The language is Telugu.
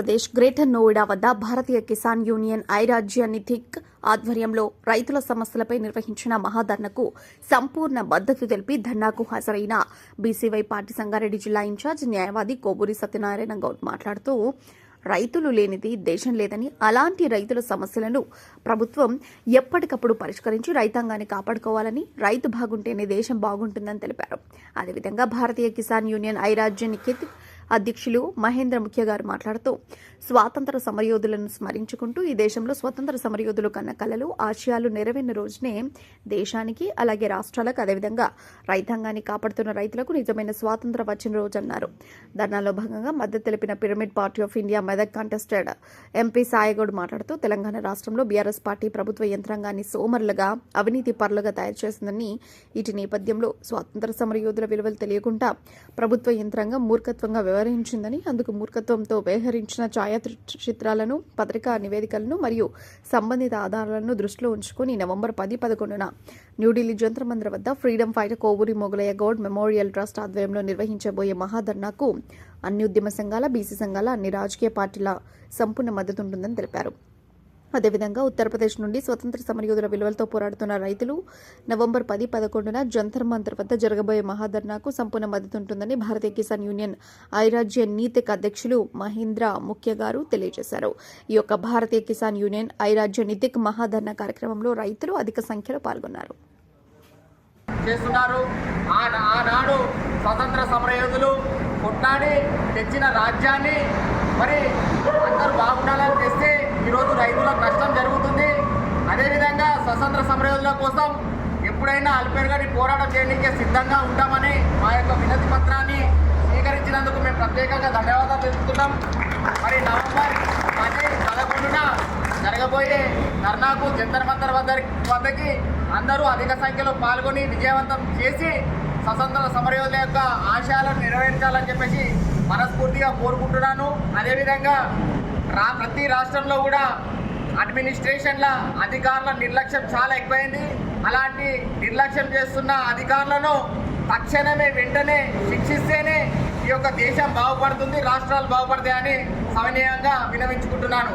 ఆంధ్రప్రదేశ్ గ్రేటర్ నోయిడా వద్ద భారతీయ కిసాన్ యూనియన్ ఐరాజ్య నిధిక్ ఆధ్వర్యంలో రైతుల సమస్యలపై నిర్వహించిన మహాధర్నకు సంపూర్ణ మద్దతు తెలిపి ధర్నాకు హాజరైన బీసీవై పార్టీ సంగారెడ్డి జిల్లా ఇన్ఛార్జ్ న్యాయవాది కోబూరి సత్యనారాయణ గౌడ్ మాట్లాడుతూ రైతులు లేనిది దేశం లేదని అలాంటి రైతుల సమస్యలను ప్రభుత్వం ఎప్పటికప్పుడు పరిష్కరించి రైతాంగాన్ని కాపాడుకోవాలని రైతు బాగుంటేనే దేశం బాగుంటుందని తెలిపారు. అదేవిధంగా భారతీయ కిసాన్ యూనియన్ ఐరాజ్య అధ్యక్షులు మహేంద్ర ముఖ్య గారు మాట్లాడుతూ స్వాతంత్ర సమరయోధులను స్మరించుకుంటూ ఈ దేశంలో స్వతంత్ర సమరయోధులు కన్న కలలు ఆశయాలు నెరవేరిన రోజునే దేశానికి అలాగే రాష్ట్రాలకు అదేవిధంగా రైతాంగాన్ని కాపాడుతున్న రైతులకు నిజమైన స్వాతంత్ర వచ్చిన రోజు అన్నారు. ధర్నాలో భాగంగా మద్దతు తెలిపిన pyramid party of India Medak contested MP Sayagoud మాట్లాడుతూ తెలంగాణ రాష్ట్రంలో బీఆర్ఎస్ పార్టీ ప్రభుత్వ యంత్రాంగాన్ని సోమరులుగా అవినీతి పరులుగా తయారు చేసిందని ఇటు నేపథ్యంలో స్వాతంత్ర సమరయోధుల విలువలు తెలియకుండా ప్రభుత్వ యంత్రాంగం మూర్ఖత్వంగా వ్యవహరించిందని అందుకు మూర్ఖత్వంతో వ్యవహరించిన ఛాయాచిత్రాలను పత్రికా నివేదికలను మరియు సంబంధిత ఆధారాలను దృష్టిలో ఉంచుకుని నవంబర్ పది పదకొండున న్యూఢిల్లీ జంతర్ మందిర్ వద్ద freedom fighter Kovuri Mogalaiah Goud memorial trust ఆధ్వర్యంలో నిర్వహించబోయే మహాధర్నాకు అన్ని ఉద్యమ సంఘాల బీసీ సంఘాల అన్ని రాజకీయ పార్టీల సంపూర్ణ మద్దతు ఉంటుందని తెలిపారు. అదేవిధంగా ఉత్తరప్రదేశ్ నుండి స్వతంత్ర సమరయోధుల విలువలతో పోరాడుతున్న రైతులు నవంబర్ పది పదకొండున జంతర్ మంతర్ వద్ద జరగబోయే మహాధర్నాకు సంపూర్ణ మద్దతు ఉంటుందని భారతీయ కిసాన్ యూనియన్ ఐరాజ్య నీతిక్ అధ్యక్షులు మహేంద్ర ముఖ్య గారు తెలియజేశారు. ఈ యొక్క భారతీయ కిసాన్ యూనియన్ ఐరాజ్య నితిక్ మహాధర్నా కార్యక్రమంలో రైతులు అధిక సంఖ్యలో పాల్గొన్నారు. చేస్తున్నారు. ఆనాడు స్వతంత్ర సమరయోధులు కొట్లాడి తెచ్చిన రాజ్యాన్ని మరి స్వతంత్ర సమరయోధుల కోసం ఎప్పుడైనా అల్పేరుగాని పోరాటం చేయడానికి సిద్ధంగా ఉంటామని మా యొక్క వినతి పత్రాన్ని స్వీకరించినందుకు మేము ప్రత్యేకంగా ధన్యవాదాలు తెలుపుతున్నాం మరి నవంబర్ పది పదకొండున జరగబోయే ధర్నాకు జంతర్ మంతర్ వద్ద వద్దకి అందరూ అధిక సంఖ్యలో పాల్గొని విజయవంతం చేసి స్వతంత్ర సమరయోధుల యొక్క ఆశయాలను నెరవేర్చాలని చెప్పేసి మనస్ఫూర్తిగా కోరుకుంటున్నాను. అదేవిధంగా రా ప్రతి రాష్ట్రంలో కూడా అడ్మినిస్ట్రేషన్ల అధికారుల నిర్లక్ష్యం చాలా ఎక్కువైంది. అలాంటి నిర్లక్ష్యం చేస్తున్న అధికారులను తక్షణమే వెంటనే శిక్షిస్తేనే ఈ యొక్క దేశం బాగుపడుతుంది రాష్ట్రాలు బాగుపడతాయని సవినయంగా వినవించుకుంటున్నాను.